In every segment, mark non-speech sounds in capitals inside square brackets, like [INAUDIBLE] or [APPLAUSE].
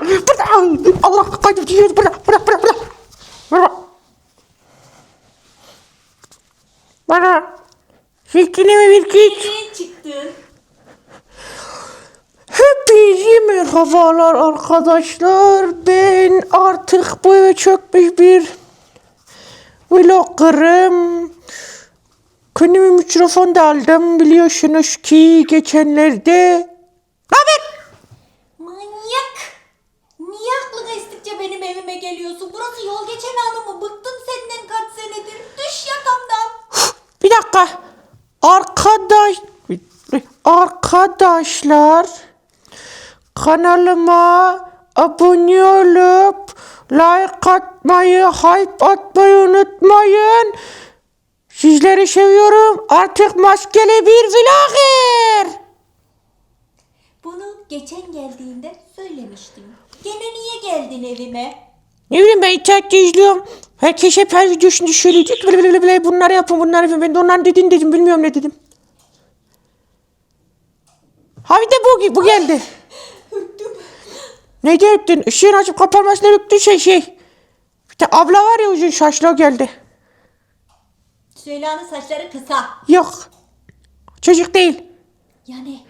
Burada. Allah kaçıp düşüyoruz. Burada. Burada. Burada. Burada. Burada. Bana. Mi bir kiç? Nereye çıktın? Hepinize merhabalar arkadaşlar. Ben artık bu eve çökmüş bir vloggerım. Kendime mikrofon da aldım. Biliyorsunuz ki geçenlerde... Ne haber? Manyak. Niye aklın estikçe benim evime geliyorsun? Burası yol geçen anı mı? Bıktım senden kaç senedir. Düş yakamdan. Bir dakika. Arkadaş... Arkadaşlar... Kanalıma abone olup like atmayı, hype atmayı unutmayın. Sizleri seviyorum. Artık maskeli bir vlogger. Bunu geçen geldiğinde söylemiştim. Gene niye geldin evime? Ne bileyim ben internette izliyorum. Herkes hep her diyor ki bile bile bile bunları yapın bunları yapın. Ben de onların dediğini dedim bilmiyorum ne dedim. Ha bir de bu, bu geldi. [LAUGHS] Ürktüm. Ne diye öptün? Işığın açıp kapanmasına öptün şey şey. Bir de abla var ya uzun saçlı o geldi. Süheyla'nın saçları kısa. Yok. Çocuk değil. Yani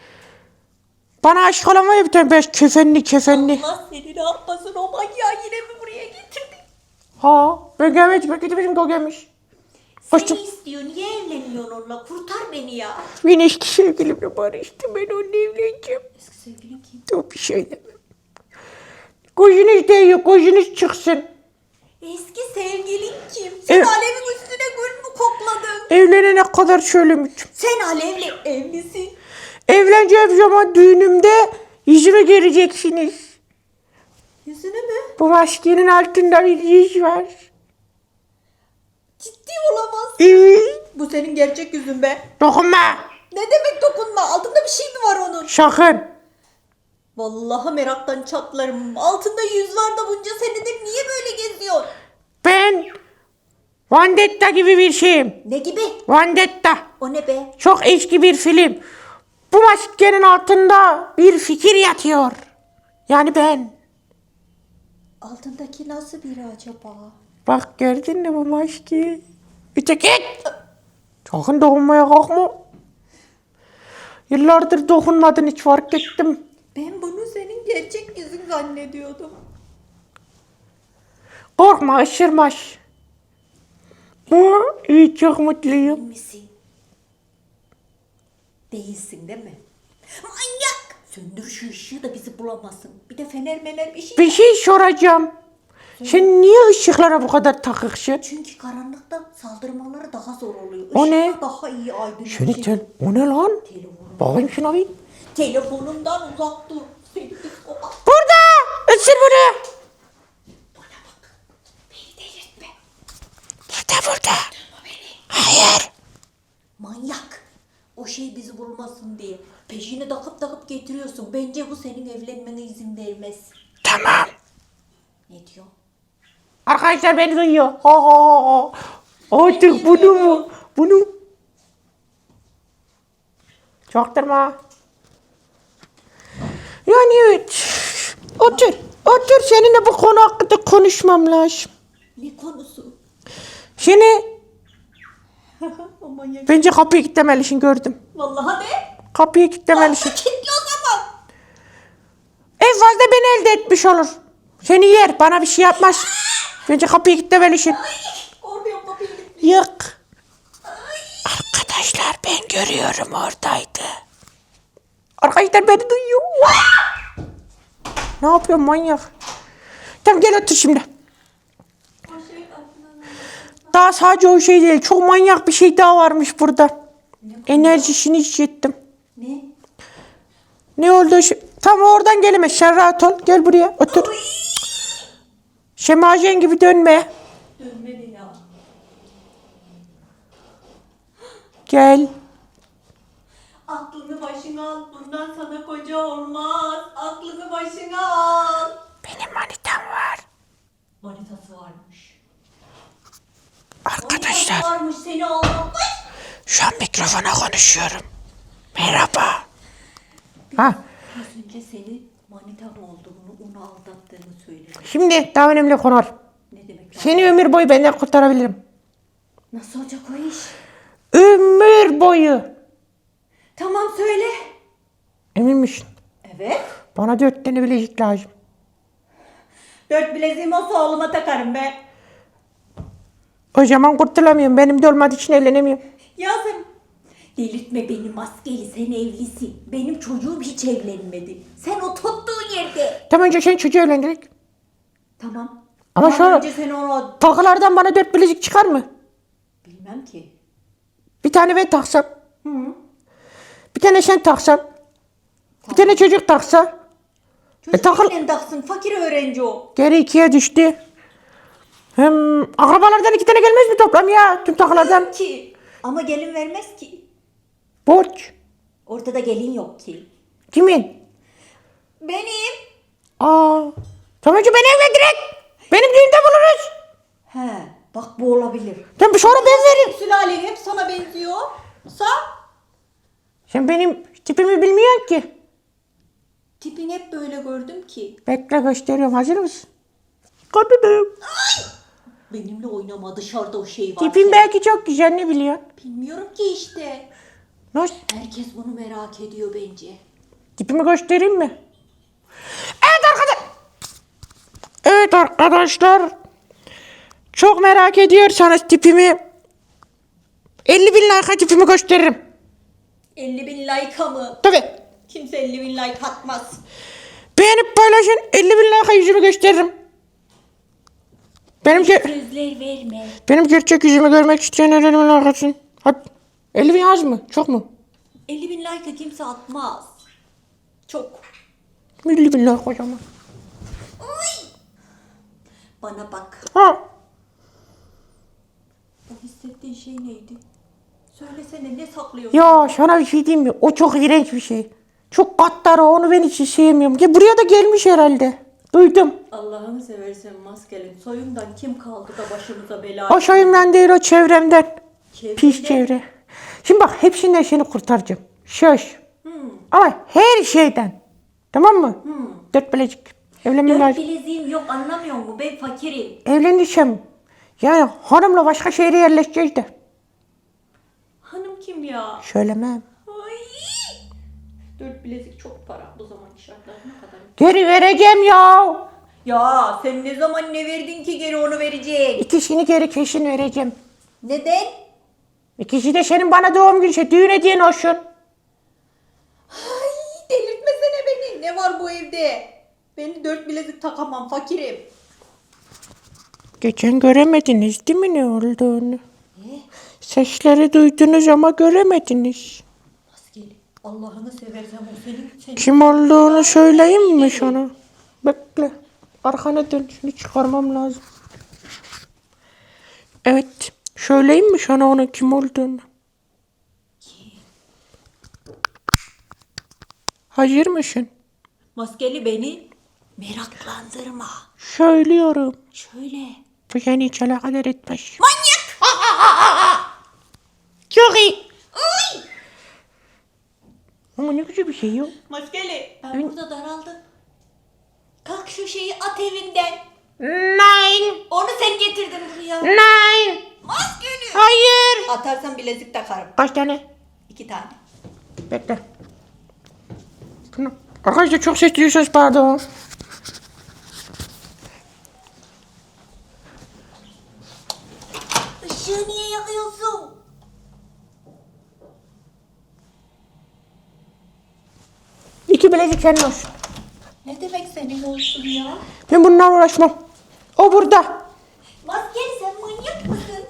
Bana aşık olan var ya bir tane beş kefenli kefenli. Allah seni ne yapmasın o manyağı yine mi buraya getirdin? Ha ben gelmedim. Ben gitmedim de o gelmiş. Seni istiyor. Niye evleniyorsun onunla? Kurtar beni ya. Ben eski sevgilimle barıştım. Ben onunla evleneceğim. Eski sevgilin kim? O bir şey demem. Gözünüz değiyor. Gözünüz çıksın. Eski sevgilin kim? Sen Evet. Alev'in üstüne gül mü kokladın? Evlenene kadar söylemiştim. Sen Alev'le evlisin. Evleneceğim zaman düğünümde yüzüme göreceksiniz. Yüzünü mü? Bu maskenin altında bir yüz var. Ciddi olamaz. Evet. Bu senin gerçek yüzün be. Dokunma. Ne demek dokunma? Altında bir şey mi var onun? Sakın. Vallahi meraktan çatlarım. Altında yüz var da bunca senedir niye böyle geziyor? Ben Vendetta gibi bir şeyim. Ne gibi? Vendetta. O ne be? Çok eski bir film. Bu maskenin altında bir fikir yatıyor. Yani ben. Altındaki nasıl biri acaba? Bak gördün mü bu maskeyi? Öteki. Sakın dokunmaya kalkma. Yıllardır dokunmadın hiç fark ettim. Ben bunu senin gerçek yüzün zannediyordum. Korkma ışırmaz. Hı, iyi çok mutluyum. misin? Değilsin değil mi? Manyak! Söndür şu ışığı da bizi bulamasın. Bir de fener mener bir şey. Bir şey soracağım. Sen niye ışıklara bu kadar takıksın? Çünkü karanlıkta saldırmaları daha zor oluyor. O Işıklar ne? daha iyi aydınlatıyor. Şöyle tel, o ne lan? Telefonum. Bakayım şuna bir. Telefonumdan uzak dur. Seni psikopat. Burada! Isır bunu! Bana bak. Beni delirtme. Burada burada. Beni. Hayır. Şey bizi bulmasın diye. Peşini takıp takıp getiriyorsun. Bence bu senin evlenmene izin vermez. Tamam. Ne diyor? Arkadaşlar beni duyuyor. Ha ha ha. ha. Artık bunu mu? Bunu. Çaktırma. Yani evet. Otur. Otur seninle bu konu hakkında konuşmam lazım. Ne konusu? Seni [LAUGHS] bence kapıyı kilitlemelisin gördüm. Vallahi de. Kapıyı kilitlemelisin. Kilitli o zaman. En fazla beni elde etmiş olur. Seni yer bana bir şey yapmaz. Bence kapıyı kilitlemelisin. Korkuyorum kapıyı kilitli. Yok. Arkadaşlar ben görüyorum oradaydı. Arkadaşlar beni duyuyor. ne yapıyorsun manyak? Tamam gel otur şimdi. Şey Daha sadece o şey değil. Çok manyak bir şey daha varmış burada. Enerjisini hissettim. Ne? Ne oldu? Tam oradan gelemez. Sen rahat ol. Gel buraya otur. Şemajen gibi dönme. Dönmedi ya. Gel. Aklını başına al. Bundan sana koca olmaz. Aklını başına al. Benim manitam var. Manitası varmış. Arkadaşlar Manitası varmış seni aldatmış. Şu an mikrofona konuşuyorum. Merhaba. Ha, Az önce seni Manitam olduğunu, onu aldattığını söyledi. Şimdi daha önemli konu var. Ne demek lan? Seni ömür boyu benden kurtarabilirim. Nasıl olacak o iş? Ömür boyu. Tamam söyle. Emin misin? Evet. Bana dört tane bilezik lazım. Dört bileziğim olsa oğluma takarım be. O zaman kurtulamıyorum. Benim de olmadığı için evlenemiyorum. Yazım. Delirtme beni maskeli sen evlisin. Benim çocuğum hiç evlenmedi. Sen o tuttuğun yerde. Tamam önce sen çocuğu evlendirek. Tamam. Ama Ama sonra- önce sen onu... Takılardan bana dört bilezik çıkar mı? Bilmem ki. Bir tane ben taksam. Hı. Bir tane sen taksan. Bir tane çocuk taksa. Çocuk takıl- elinden taksın. Fakir öğrenci o. Geri ikiye düştü. Hem akrabalardan iki tane gelmez mi toplam ya? Tüm takılardan. Ki. Ama gelin vermez ki. Borç. Ortada gelin yok ki. Kimin? Benim. Aa. Önce beni evlendirek. Benim düğünde buluruz. He. Bak bu olabilir. Tamam sonra ben veririm. Sülalen hep sana benziyor. Sa. Sen benim tipimi bilmiyorsun ki. Tipini hep böyle gördüm ki. Bekle gösteriyorum. Hazır mısın? Kadınım. Benimle oynama dışarıda o şey var. Tipin belki çok güzel ne biliyorsun? Bilmiyorum ki işte. Nasıl? Herkes bunu merak ediyor bence. Tipimi göstereyim mi? Evet arkadaşlar. Evet arkadaşlar. Çok merak ediyorsanız tipimi 50 bin like'a tipimi gösteririm. 50 bin like'a mı? Tabii. Kimse 50 bin like atmaz. Beğenip paylaşın 50 bin like'a yüzümü gösteririm. Benim, ge- Sözler verme. benim gerçek yüzümü görmek isteyenler 50 bin like atsın. Hadi. 50 bin az mı? Çok mu? 50 bin like'a kimse atmaz. Çok. 50 bin like kocaman. Bana bak. Ha. O hissettiğin şey neydi? Söylesene ne saklıyorsun? Ya sana bir şey diyeyim mi? O çok iğrenç bir şey. Çok katları onu ben hiç sevmiyorum. Ya buraya da gelmiş herhalde. Duydum. Allah'ını seversen maskelin soyundan kim kaldı da başımıza bela O soyumdan değil o çevremden. Çevrende- Pis çevre. Şimdi bak hepsinden seni kurtaracağım. Söz. Ama her şeyden. Tamam mı? Dört bilecik. Evlenmem Dört lazım. bileziğim yok anlamıyor musun? Ben fakirim. Evleneceğim. Yani hanımla başka şehre yerleşeceğiz de. Hanım kim ya? Söylemem. Dört bilezik çok para. Bu zaman şartlar ne kadar? Geri vereceğim ya. Ya sen ne zaman ne verdin ki geri onu vereceksin? İkisini geri kesin vereceğim. Neden? İkisi de senin bana doğum günü şey, düğün hediyen olsun. Ay delirtmesene beni. Ne var bu evde? Ben dört bilezik takamam fakirim. Geçen göremediniz değil mi ne olduğunu? Ne? Sesleri duydunuz ama göremediniz. Allah'ını seversen o senin, senin. Kim olduğunu söyleyeyim mi sana? Bekle. Arkana dön. Şunu çıkarmam lazım. Evet. Söyleyeyim mi sana onun kim olduğunu? Hazır mısın? Maskeli beni meraklandırma. Söylüyorum. Şöyle. Bu seni hiç alakadar etmez. Manyak! Çok iyi. Ama ne güzel bir şey yok. Maskeli. Ben burada daraldım. Kalk şu şeyi at evinden. Nine. Onu sen getirdin buraya. Nine. Maskeli. Hayır. Atarsan bilezik takarım. Kaç tane? İki tane. Bekle. Şunu. Arkadaşlar çok ses duyuyorsunuz pardon. Işığı niye yakıyorsun? İki bilezik senin olsun. Ne demek senin olsun ya? Ben bununla uğraşmam. O burada. Maskeli sen manyak mısın?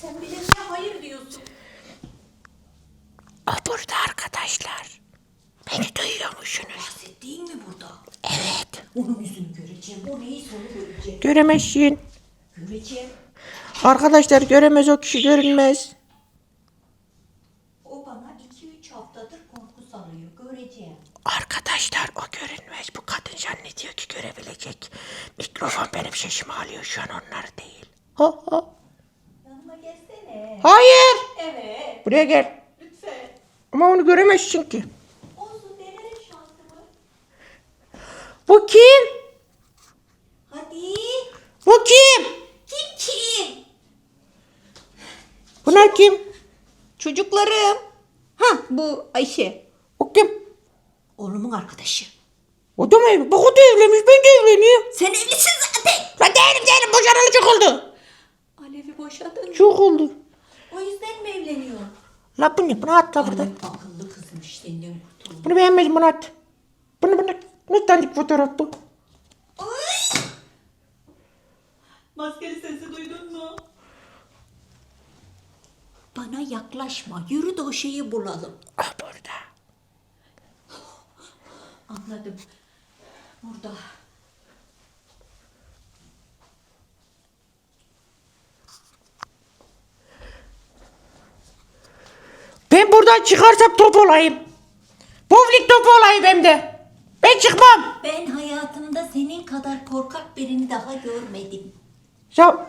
Sen bileziğe hayır diyorsun. O burada arkadaşlar. Beni duyuyor musunuz? Bahsettiğin mi burada? Evet. Onun yüzünü göreceğim. O neyi sonu göreceğim. Göremezsin. Göreceğim. Arkadaşlar göremez o kişi görünmez. O bana 2-3 haftadır korku salıyor. Göreceğim. Arkadaşlar o görünmez. Bu kadın zannediyor ki görebilecek. Mikrofon benim sesimi alıyor şu an onlar değil. Ha, ha. Yanıma gelsene. Hayır. Evet. Buraya gel. Lütfen. Ama onu göremezsin ki. Olsun denerim şansımı. Bu kim? Hadi. Bu kim? Kim kim? Bunlar kim? Çocuklarım. Ha bu Ayşe. O kim? Oğlumun arkadaşı. O da mı evli? Bak o da evlenmiş ben de evleneyim. Sen evlisin zaten. La değilim değilim boşanalı çok oldu. Alev'i boşadın. Çok oldu. O yüzden mi evleniyor? La bu ne? Bunu at la buradan. Alev akıllı kızmış senden kurtuldu. Bunu beğenmedim bunu at. Bunu bunu. Ne dandik fotoğraf bu? Ay! Maskeli sesi duydun mu? Bana yaklaşma. Yürü de o şeyi bulalım. Ah burada. Anladım. Burada. Ben buradan çıkarsam top olayım. Bowling topu olayım hem de. Ben çıkmam. Ben hayatımda senin kadar korkak birini daha görmedim. Ya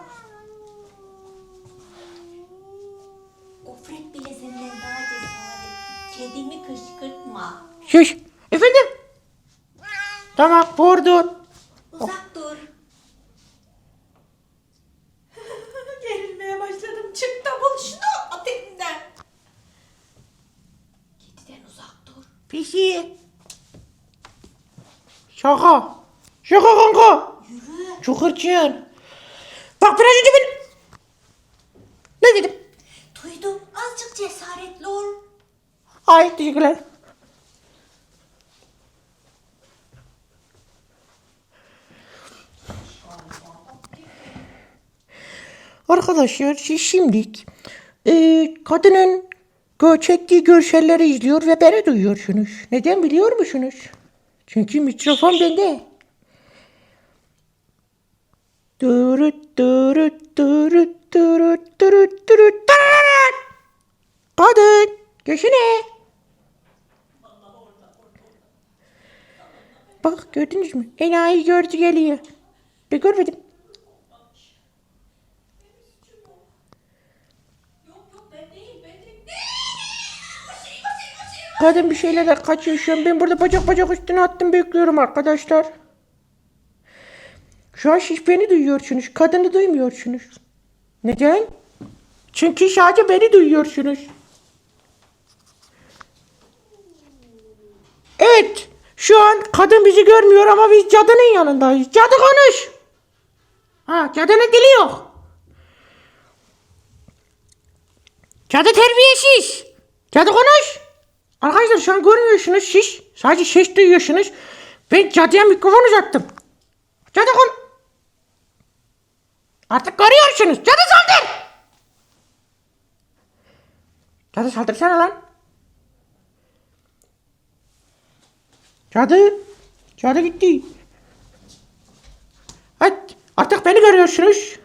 Gofret bile senden daha cesaretli. Kedimi kışkırtma. şuş. Tamam vurdun. Uzak dur. [LAUGHS] Gerilmeye başladım. Çık da bul şunu at elinden. Kediden uzak dur. Pisi. Şaka. Şaka kanka. Yürü. Çok hırçın. Bak biraz önce ben... Ne dedim? Duydum. Azıcık cesaretli ol. Ay teşekkürler. Arkadaşlar siz şimdilik e, kadının çektiği görselleri izliyor ve beni duyuyorsunuz. Neden biliyor musunuz? Çünkü mikrofon bende. Durut durut durut durut durut tararara. Kadın göğsüne. Bak gördünüz mü? Enayi gördü geliyor. Ben görmedim. Yok yok ben değil ben değil. Kadın bir şeylerden kaçıyor şu an. Ben burada bacak bacak üstüne attım bekliyorum arkadaşlar. Şu an siz beni duyuyorsunuz. Kadını duymuyorsunuz. Neden? Çünkü sadece beni duyuyorsunuz. Evet. Şu an kadın bizi görmüyor ama biz cadının yanındayız. Cadı konuş. Ha cadının dili yok. Cadı terbiyesiz. Cadı konuş. Arkadaşlar şu an görmüyorsunuz siz. Sadece ses duyuyorsunuz. Ben cadıya mikrofon uzattım. Cadı kon... Artık görüyorsunuz. Cadı saldır. Cadı saldırsana lan. Cadı. Cadı gitti. Evet. Artık beni görüyorsunuz.